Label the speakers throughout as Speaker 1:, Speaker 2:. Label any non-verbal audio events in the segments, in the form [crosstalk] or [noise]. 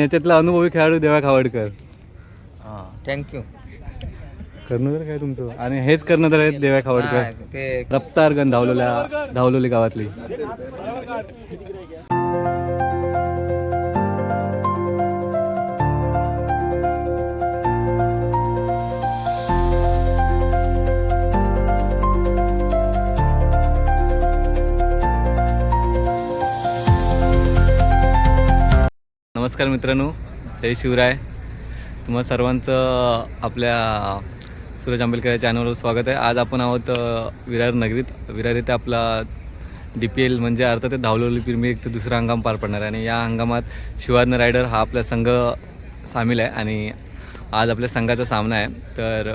Speaker 1: याच्यातला अनुभवी खेळाडू देवा खावडकर.
Speaker 2: हां थँक्यू
Speaker 1: कर्णधार काय तुमचं? आणि हेच कर्णधार आहेत देवा खावडकर.
Speaker 2: ते
Speaker 1: रफ्तार गण धावलेल्या धावलेली गावातली. नमस्कार मित्रांनो जय शिवराय. तुम्हा सर्वांचं आपल्या सूरज आंबेडकर या चॅनलवर स्वागत आहे. आज आपण आहोत विरार नगरीत. विरार येथे आपला डी पी एल म्हणजे अर्थात धावलोली एक तर दुसरा हंगाम पार पडणार आहे. आणि या हंगामात शिवाज्ञ रायडर हा आपला संघ सामील आहे. आणि आज आपल्या संघाचा सामना आहे. तर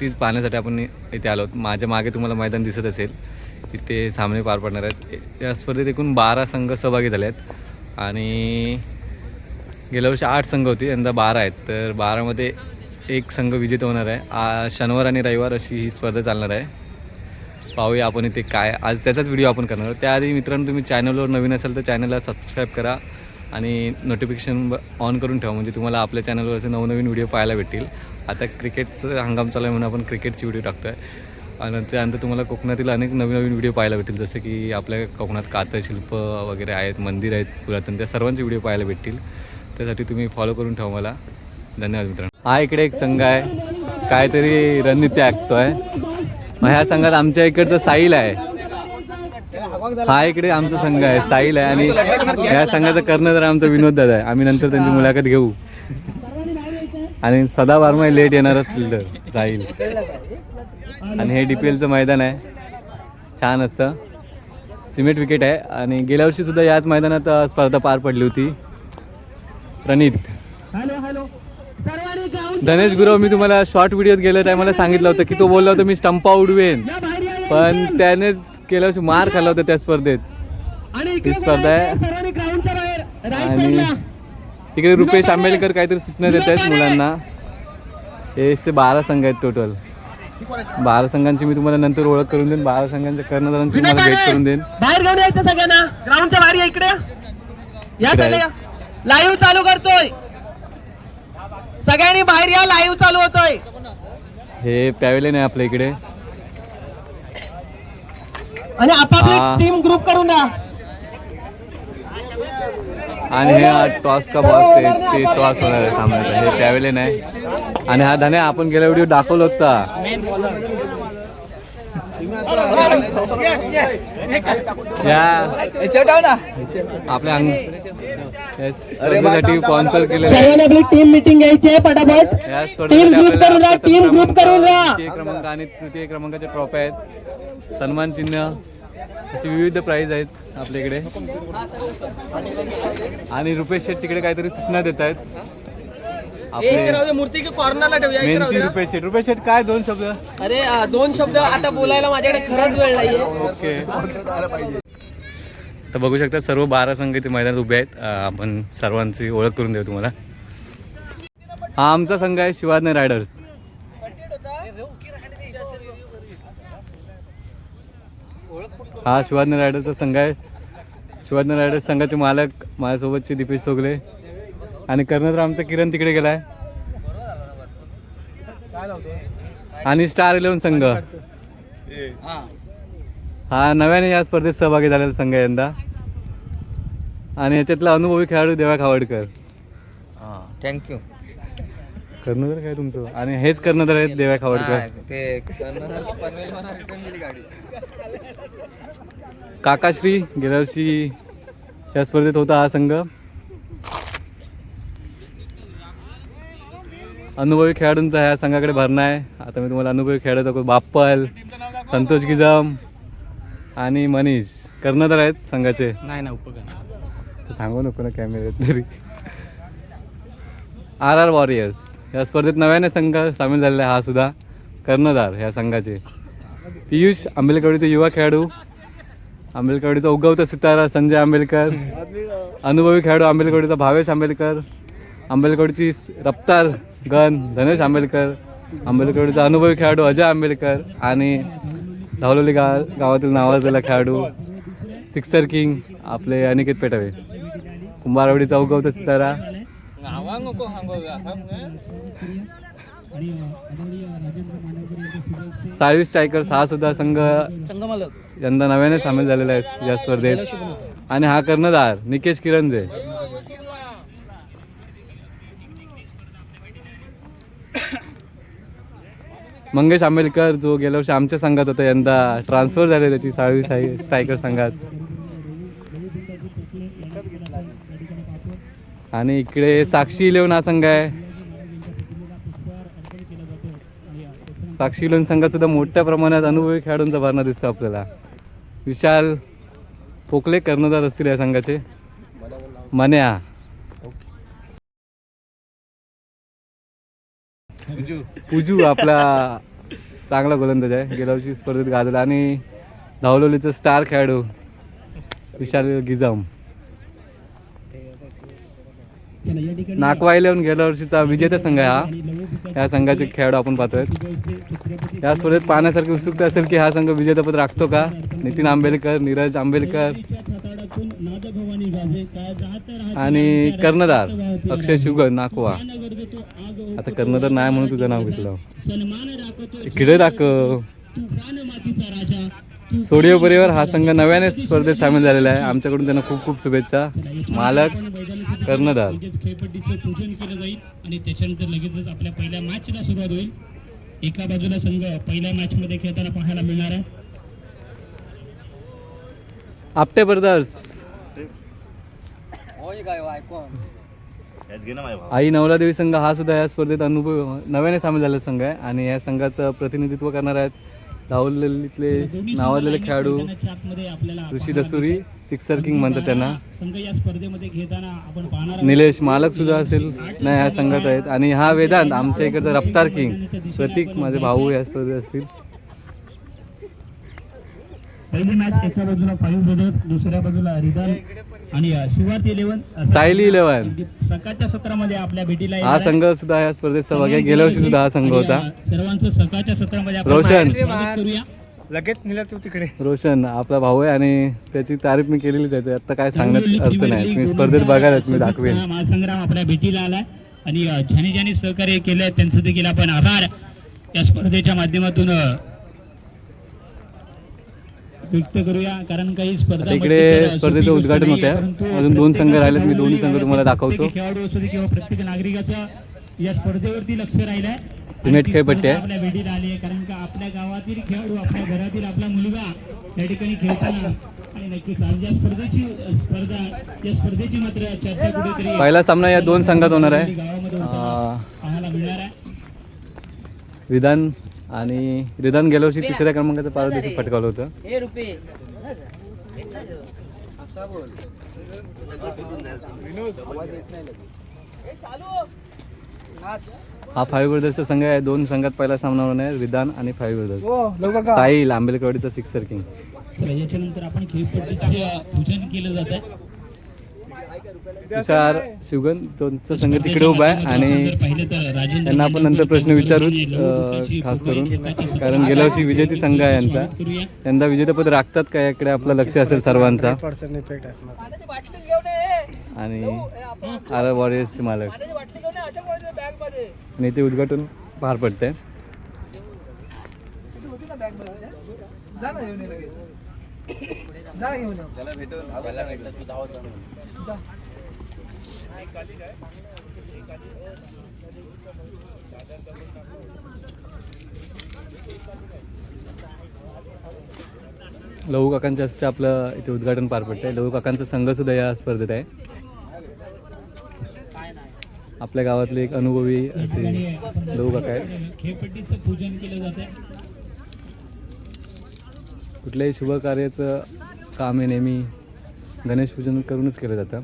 Speaker 1: तीच पाहण्यासाठी आपण इथे आलो आहोत. माझ्या मागे तुम्हाला मैदान दिसत असेल. इथे सामने पार पडणार आहेत. या स्पर्धेत एकूण बारा संघ सहभागी झाले आहेत. आणि गेल्या वर्षी आठ संघ होती यंदा बारा आहेत. तर बारामध्ये एक संघ विजेता होणार आहे. आ शनिवार आणि रविवार अशी ही स्पर्धा चालणार आहे. पाहूया आपण इथे काय आज त्याचाच व्हिडिओ आपण करणार आहोत. त्याआधी मित्रांनो तुम्ही चॅनलवर नवीन असाल तर चॅनलला सबस्क्राईब करा आणि नोटिफिकेशन ऑन करून ठेवा. म्हणजे तुम्हाला आपल्या चॅनलवर असे नवनवीन व्हिडिओ पाहायला भेटतील. आता क्रिकेटचं हंगाम चालू आहे म्हणून आपण क्रिकेटची व्हिडिओ टाकतो आहे आणि त्यानंतर तुम्हाला कोकणातील अनेक नवीन नवीन व्हिडिओ पाहायला भेटतील. जसं की आपल्या कोकणात कातं शिल्प वगैरे आहेत मंदिर आहेत पुरातन त्या सर्वांचे व्हिडिओ पाहायला भेटतील. त्यासाठी तुम्ही फॉलो करून ठेवा मला. धन्यवाद मित्रांनो. हा इकडे एक संघ आहे. काहीतरी रणनीती ऐकतोय मग ह्या संघात आमच्या इकडचं साईल आहे. हा इकडे आमचा संघ आहे साईल आहे. आणि या संघाचा कर्णधार आमचा विनोद दादा आहे. आम्ही नंतर त्यांची मुलाखत घेऊ. आणि सदा वर्मा लेट येणारच फिल्डर साईल आणि हे डी पी एलचं मैदान आहे. छान असतं. सिमेंट विकेट आहे. आणि गेल्या वर्षी सुद्धा याच मैदानात स्पर्धा पार पडली होती. प्रणित. धनेश गुरव मी तुम्हाला शॉर्ट व्हिडिओत गेल्या टायमाला सांगितलं होतं की तो बोलला होता मी स्टंपा उडवेन पण त्यानेच वर्षी मार खाल्ला होता त्या स्पर्धेत. ही स्पर्धा आहे. आणि तिकडे रुपेश आंबेडकर काहीतरी सूचना देत आहेत. मुलांना. हे बारा संघ आहेत टोटल बारा संघांची मी तुम्हाला नंतर ओळख करून देईन. बारा संघांच्या कर्णधारांची तुम्हाला भेट करून देईन.
Speaker 3: बाहेर घेऊन यायचं सगळ्यांना. ग्राउंडच्या बाहेर इकडे. या. लाईव्ह चालू करतोय. सगळ्यांनी बाहेर या लाईव्ह चालू होतोय.
Speaker 1: हे पॅवेलियन आहे आपल्या इकडे.
Speaker 3: आणि
Speaker 1: हा.
Speaker 3: आपापली टीम ग्रुप करून द्या
Speaker 1: आणि हे हा टॉस का बॉस आहे ते टॉस होणार आहे सामन्याचा. हे पॅवेलियन आहे. आणि हा धने आपण गेल्या व्हिडिओ दाखवला होता. या. आपल्या अंग. या स्पर्धेसाठी स्पॉन्सर केलेलं आहे.
Speaker 3: सर्वांनी आपली टीम मिटिंग घ्यायची आहे पटापट.
Speaker 1: या
Speaker 3: टीम
Speaker 1: स्पर्धेसाठी
Speaker 3: ग्रुप करून
Speaker 1: आपल्याला
Speaker 3: द्या टीम
Speaker 1: प्रथम
Speaker 3: ग्रुप करून
Speaker 1: क्रमांक,
Speaker 3: द्या
Speaker 1: द्वितीय क्रमांक आणि तृतीय क्रमांकाचे ट्रॉफी आहेत. सन्मान चिन्ह असे विविध प्राईज आहेत आपल्या इकडे आणि रुपेश शेठ तिकडे काहीतरी सूचना देत आहेत आपले
Speaker 3: मूर्ती कॉर्नरला
Speaker 1: मेहनती शेठ शेठ काय दोन शब्द?
Speaker 3: अरे आ, दोन शब्द आता बोलायला माझ्याकडे खरंच वेळ नाहीये.
Speaker 1: ओके. तर बघू शकता सर्व बारा संघ इथे मैदानात उभे आहेत. अं, आपण सर्वांची ओळख करून देऊ तुम्हाला. हा आमचा संघ आहे शिवाज्ञ रायडर्स. हा शिवाज्ञ रायडरचा संघ आहे. शिवाज्ञ रायडर्स संघाचे मालक माझ्यासोबतचे दीपेश सोगले. आणि कर्णधार आमचा किरण तिकडे गेलाय. आणि स्टार इलेव्हन संघ. हा नव्याने या स्पर्धेत सहभागी झालेला संघ यंदा. आणि याच्यातला अनुभवी खेळाडू देवा खावडकर.
Speaker 2: हां थँक्यू
Speaker 1: कर्णधार काय तुमचं? आणि हेच कर्णधार आहेत देवा खावडकर.
Speaker 2: ते
Speaker 1: काकाश्री गेल्या वर्षी या स्पर्धेत होता हा संघ. अनुभवी खेळाडूंचा ह्या संघाकडे भरणा आहे. आता मी तुम्हाला अनुभवी खेळाडू दाखवतो. बाप्पल संतोष गिजाम आणि मनीष. कर्णधार आहेत संघाचे.
Speaker 3: नाही ना उपकरण.
Speaker 1: सांगू नको ना कॅमेऱ्यात तरी. R R warriors. या स्पर्धेत नव्याने संघ सामील झालेला आहे हा सुद्धा कर्णधार ह्या संघाचे. पियुष आंबेलकवडीचे युवा खेळाडू. आंबेलकवडीचा उगवता सितारा संजय आंबेलकर. अनुभवी खेळाडू आंबेलकवडीचा भावेश आंबेलकर. आंबेलकवडीची रफ्तार गण धनेश आंबेडकर आंबेडकरचा अनुभवी खेळाडू अजय आंबेडकर आणि धावलोली गा गावातील नावाजलेला खेळाडू सिक्सर किंग आपले अनिकेत पेटावे. कुंभारवडी चौकवत सितारा. साळवी स्ट्रायकर्स हा सुद्धा संघ यंदा नव्याने सामील झालेला आहे या स्पर्धेत. आणि हा कर्णधार निकेश किरणजे मंगेश आंबेलकर जो गेल्या वर्षी आमच्या संघात होता यंदा ट्रान्सफर झाले त्याची साळवी साई स्ट्रायकर संघात. आणि इकडे साक्षी इलेवन हा संघ आहे. साक्षी इलेवन संघात सुद्धा मोठ्या प्रमाणात अनुभवी खेळाडूंचा भरणा दिसतो आपल्याला. विशाल पोकले कर्णधार असतील या संघाचे. मन्या. उजू आपला चांगला गोलंदाज आहे. गेल्या वर्षी स्पर्धेत गाजला आणि धावलोलीचा स्टार खेळाडू विशाल गिजाम. नाकवा इलेवन गेल्या वर्षीचा विजेता संघ आहे हा. या संघाचे खेळाडू आपण पाहतोय. या स्पर्धेत पाहण्यासारखी उत्सुकता असेल की हा संघ विजेतापद राखतो का? नितीन आंबेडकर नीरज आंबेडकर आणि कर्णधार अक्षय शुगन नाकवा. आता कर्णधार नाही म्हणून तुझं नाव घेतलं. इकडे दाखव सोडिओ परिवार हा संघ नव्याने स्पर्धेत सामील झालेला आहे. आमच्याकडून त्यांना खूप खूप शुभेच्छा. मालक कर्णधार.
Speaker 3: खेळपट्टीचं पूजन केलं जाईल आणि त्याच्यानंतर लगेचच आपल्या पहिल्या मॅचला सुरुवात होईल. एका बाजूला संघ पहिल्या मॅच मध्ये खेळताना पाहायला मिळणार आहे.
Speaker 1: आपटे आई नवलादेवी संघ हा सुद्धा या स्पर्धेत अनुभव नव्याने सामील झालेला संघ आहे आणि या संघाचं प्रतिनिधित्व करणार आहेत धावलेलीतले नावाजलेले खेळाडू ऋषी दसुरी सिक्सर किंग म्हणतात त्यांना.
Speaker 3: संघ या स्पर्धेमध्ये खेळताना आपण पाहणार आहोत.
Speaker 1: निलेश मालक सुद्धा असेल नाही ह्या संघात आहेत. आणि हा वेदांत आमच्या इकडचा रफ्तार किंग प्रतीक माझे भाऊ या स्पर्धेत असतील.
Speaker 3: पहिली मॅच एका बाजूला फाईव्ह ब्रदर्स दुसऱ्या बाजूला रिदान आणि शिवात इलेव्हन
Speaker 1: सायली इलेव्हन
Speaker 3: सकाळच्या सत्रामध्ये आपल्या भेटीला
Speaker 1: हा. संघ सुद्धा या स्पर्धेत सहभागी आहे. गेल्या वर्षी सुद्धा हा संघ होता.
Speaker 3: सर्वांचं सकाळच्या सत्रामध्ये आपण
Speaker 1: रोशन.
Speaker 3: स्वागत करूया.
Speaker 4: लगेच नेला तू तिकडे.
Speaker 1: रोशन आपला भाऊ आहे आणि त्याची तारीफ मी केलेलीच आहे. आता काय सांगण्यात अर्थ नाही. मी स्पर्धेत बघायलाच मी दाखवेन
Speaker 3: हा महासंग्राम आपल्या भेटीला आलाय. आणि ज्याने ज्याने सहकार्य केलंय त्यांचं देखील आपण आभार. या स्पर्धेच्या माध्यमातून व्यक्त करूया कारण काही स्पर्धा
Speaker 1: इकडे स्पर्धेचं उद्घाटन होतंय. अजून दोन संघ राहिलेत. मी दोन्ही संघ तुम्हाला दाखवतो.
Speaker 3: खेळाडू असू दे किंवा प्रत्येक नागरिकाचं या स्पर्धेवरती लक्ष राहिलंय
Speaker 1: सिमेंट खेळपट्टी आहे.
Speaker 3: आपल्या भेटीला आली आहे कारण का आपल्या गावातील खेळाडू आपल्या घरातील आपला मुलगा या ठिकाणी खेळताना आणि नक्कीच आज या स्पर्धेची स्पर्धा या स्पर्धेची मात्र चर्चा कुठेतरी
Speaker 1: पहिला सामना या दोन संघात होणार आहे
Speaker 3: गावामध्ये होताना
Speaker 1: अं,
Speaker 3: पाहायला मिळणार आहे
Speaker 1: विधान आणि रिधान गेल्या वर्षी तिसऱ्या क्रमांकाचं पारदर्शक पटकावलं होतं. हा फाईव्ह ब्रदर्सचा संघ आहे. दोन संघात पहिला सामना होणार आहे. विधान आणि फाईव्ह ब्रदर्स
Speaker 4: हो
Speaker 1: साहिल आंबेलकवाडीचा सिक्सर किंग
Speaker 3: याच्यानंतर आपण खेळपट्टीचे पूजन केलं जात आहे
Speaker 1: तुषार शिवगन दोनचा संघ तिकडे उभा आहे आणि त्यांना आपण नंतर प्रश्न विचारूच खास करून. कारण गेल्या वर्षी विजेती संघ आहे यांचा. यंदा विजेतेपद राखतात का याकडे आपलं लक्ष असेल सर्वांचा? आणि आर वॉरियर्सचे मालक. आणि ते उद्घाटन पार पडतंय. लहू काकांच्या हस्ते आपलं इथे उद्घाटन पार पडतंय. लहू काकांचा संघ सुद्धा या स्पर्धेत आहे. आपल्या गावातले एक अनुभवी असे लहू काका आहेत.
Speaker 3: खेळपट्टीचं पूजन केलं जात आहे.
Speaker 1: कुठल्याही शुभ कार्याचं काम हे नेहमी गणेश पूजन करूनच केलं जातं.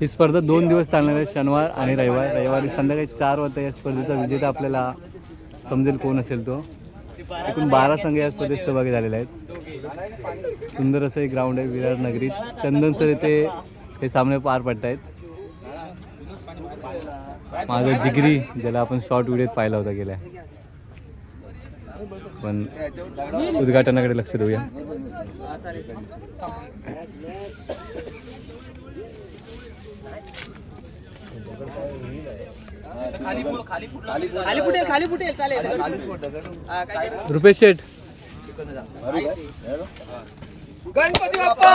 Speaker 1: ही स्पर्धा दोन दिवस चालणार आहे शनिवार आणि रविवार. रविवारी संध्याकाळी चार वाजता या स्पर्धेचा विजेता आपल्याला समजेल कोण असेल तो. एकूण बारा संघ या स्पर्धेत सहभागी झालेले आहेत. सुंदर असं एक ग्राउंड आहे विरार नगरीत. चंदन सर येथे हे सामने पार पडत आहेत माझं जिगरी ज्याला आपण शॉर्ट व्हिडिओत पाहिला होता गेल्या. पण उद्घाटनाकडे लक्ष देऊया. रुपेश शेठ.
Speaker 2: गणपती बाप्पा!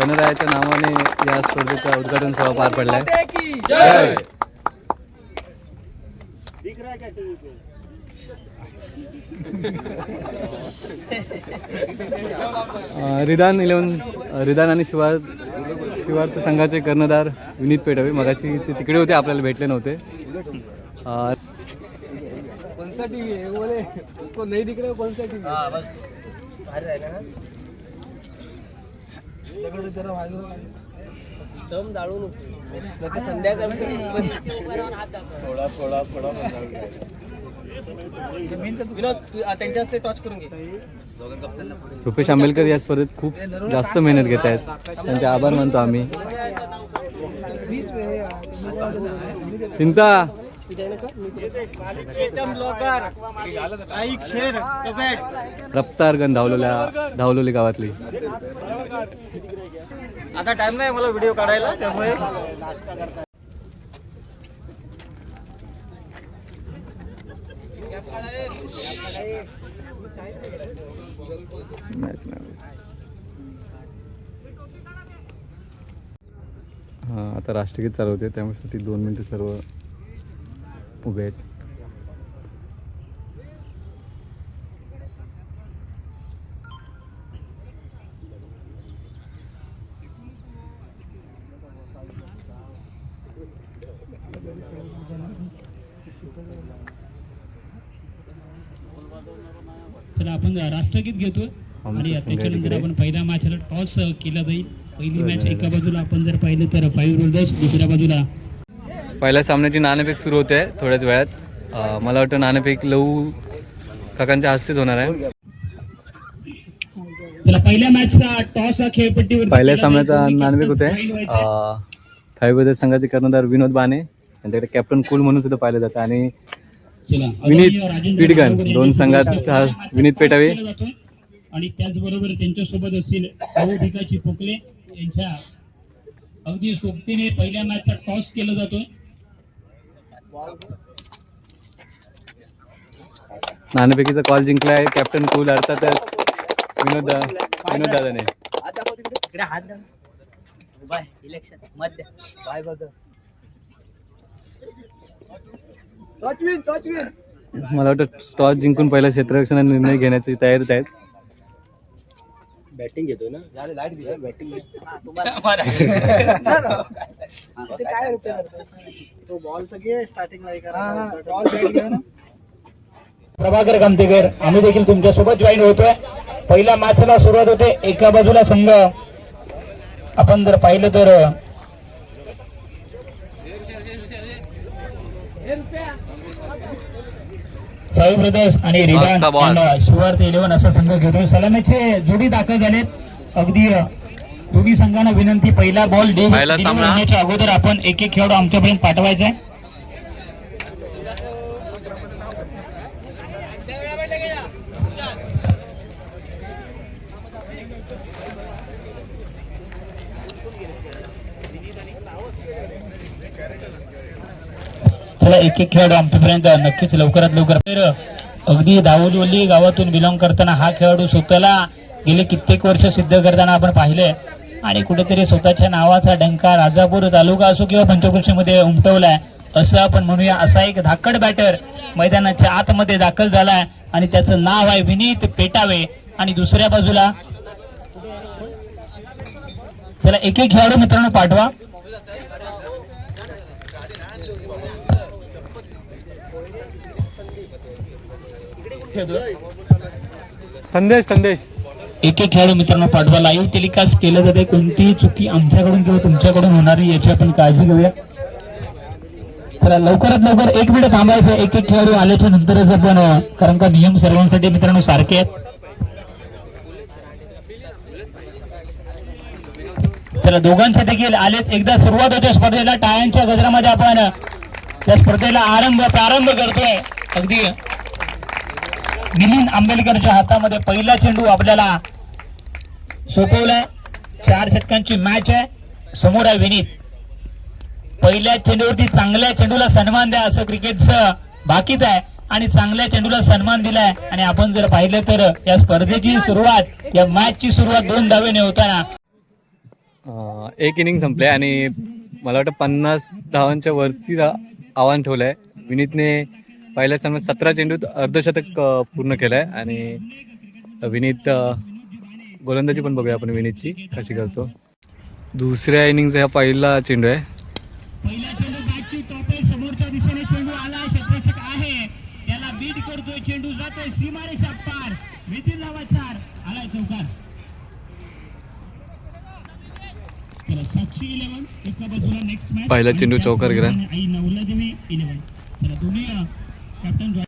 Speaker 1: गणरायाच्या नावाने या स्पर्धेचा उद्घाटन सोहळा पार पडलाय. रिदान इलेवन रिदान आणि शिवार शिवार्थ संघाचे कर्णधार विनीत पेटवे मगाशी ते तिकडे होते आपल्याला भेटले नव्हते. अं,
Speaker 2: त्यांच्या हस्ते टॉच करून घे.
Speaker 1: रुपेश आंबेलकर या स्पर्धेत खूप जास्त मेहनत घेत आहेत. त्यांचे आभार मानतो आम्ही. चिंता रफ्तार गण धावलेल्या धावलोली गावातली.
Speaker 2: आता टाइम नाही मला व्हिडिओ काढायला त्यामुळे
Speaker 1: हां आता राष्ट्रगीत चालू होते त्यामुळे दोन मिनटं सर्व उभे आहेत.
Speaker 3: चला आपण राष्ट्रगीत घेतो आणि त्याच्यानंतर आपण पहिल्या मॅचला टॉस केला जाईल. पहिली मॅच एका बाजूला आपण जर पाहिलं तर फाईव्ह रोलर्स दुसऱ्या बाजूला
Speaker 1: पहिल्या सामन्याची नाणेफेक सुरू होते थोड्याच वेळात. मला वाटतं नाणेफेक लहू काकांच्या हस्तेच होणार आहे.
Speaker 3: पहिल्या मॅचचा टॉस हा खेळपट्टीवर
Speaker 1: पहिल्या सामन्याचा नाणेफेक होते. ब्रदर्स संघाचे कर्णधार विनोद बाने यांच्याकडे कॅप्टन कुल म्हणून सुद्धा पाहिलं जातं. आणि विनीत स्पीडगन दोन संघात विनीत पेटावे.
Speaker 3: आणि त्याचबरोबर त्यांच्यासोबत असतील भिकाची पोकले यांच्या अगदी सोबतीने पहिल्या मॅचचा टॉस केला जातोय.
Speaker 1: नाणेफेकीचा कॉल जिंकलाय. कॅप्टन कुल अर्थातच विनोद विनोद दादाने.
Speaker 5: इलेक्शन मध्य. बाय बघ.
Speaker 1: मला वाटतं टॉस जिंकून पहिल्या क्षेत्ररक्षणाने निर्णय घेण्याची तयारीत आहेत.
Speaker 4: बॅटिंग घेतोय ना. बॅटिंग [laughs]
Speaker 2: काय रुपये
Speaker 4: तो बॉल तर घे स्टार्टिंगला
Speaker 3: प्रभाकर कामतेकर आम्ही देखील तुमच्यासोबत जॉईन होतोय. पहिल्या मॅचला सुरुवात होते एका बाजूला संघ. आपण जर पाहिलं तर साई ब्रदर्स आणि
Speaker 1: boss.
Speaker 3: and शिवार्थ इलेव्हन असा संघ घेतोय सलामीचे जोडी दाखल झालेत अगदी दोन्ही संघांना विनंती पहिला बॉल
Speaker 1: सामना.
Speaker 3: अगोदर आपण एक एक खेळाडू आमच्यापर्यंत पाठवायचा आहे चला एक एक खेळाडू आमच्यापर्यंत नक्कीच लवकरात लवकर. अगदी दाऊदवल्ली गावातून बिलॉंग करताना हा खेळाडू स्वतःला गेले कित्येक वर्ष सिद्ध करताना आपण पाहिले आणि कुठेतरी स्वतःच्या नावाचा डंका राजापूर तालुका असो किंवा पंचकृषीमध्ये उमटवलाय असं आपण म्हणूया. असा एक धाकड बॅटर मैदानाच्या आतमध्ये दाखल झालाय आणि त्याचं नाव आहे विनीत पेटावे. आणि दुसऱ्या बाजूला चला एक एक खेळाडू मित्रांनो पाठवा.
Speaker 1: संदेश संदेश.
Speaker 3: एक एक खेळाडू मित्रांनो पाठवा. लाईव्ह टेलिकास्ट केलं जाते. कोणतीही चुकी आमच्याकडून किंवा तुमच्याकडून होणारी याची आपण काळजी घेऊया. चला लवकरात लवकर एक मिनिट थांबायचं. एक एक खेळाडू आल्याच्या नंतरच आपण कारण का नियम सर्वांसाठी मित्रांनो सारखे आहेत. चला दोघांसाठी देखील आलेत. एकदा सुरुवात होते स्पर्धेला. टाळ्यांच्या गजरामध्ये आपण या त्या स्पर्धेला आरंभ प्रारंभ करतोय. अगदी मिलिंद आंबेडकरच्या हातामध्ये पहिला चेंडू आपल्याला सोपवलाय. चार षटकांची मॅच आहे. समोर आहे विनीत. पहिल्या चेंडूवरती चांगल्या चेंडूला सन्मान द्या असं क्रिकेटचं बाकीच आहे. आणि चांगल्या चेंडूला सन्मान दिलाय. आणि आपण जर पाहिलं तर या स्पर्धेची सुरुवात या मॅचची सुरुवात दोन धावेने होताना.
Speaker 1: एक इनिंग संपले आणि मला वाटतं पन्नास धावांच्या वरती आव्हान ठेवलं आहे विनीतने पहिल्या सामन्यात सतरा चेंडूत अर्धशतक पूर्ण केलं आहे आणि विनीत गोलंदाजी पण बघूया आपण विनीतची. कशी करतो दुसऱ्या इनिंगचा हा पहिला चेंडू आहे
Speaker 3: पहिला चेंडू बॅटची टॉप आहे समोरच्या दिशेने चेंडू आला क्षेत्ररक्षक आहे त्याला बीट करतोय चेंडू जातोय सीमारेषा पार मिथिल लावा चार आलाय चौकार चला, साक्षी इलेव्हन एका बाजूला नेक्स्ट मॅच
Speaker 1: पहिला चेंडू चौकार गेला.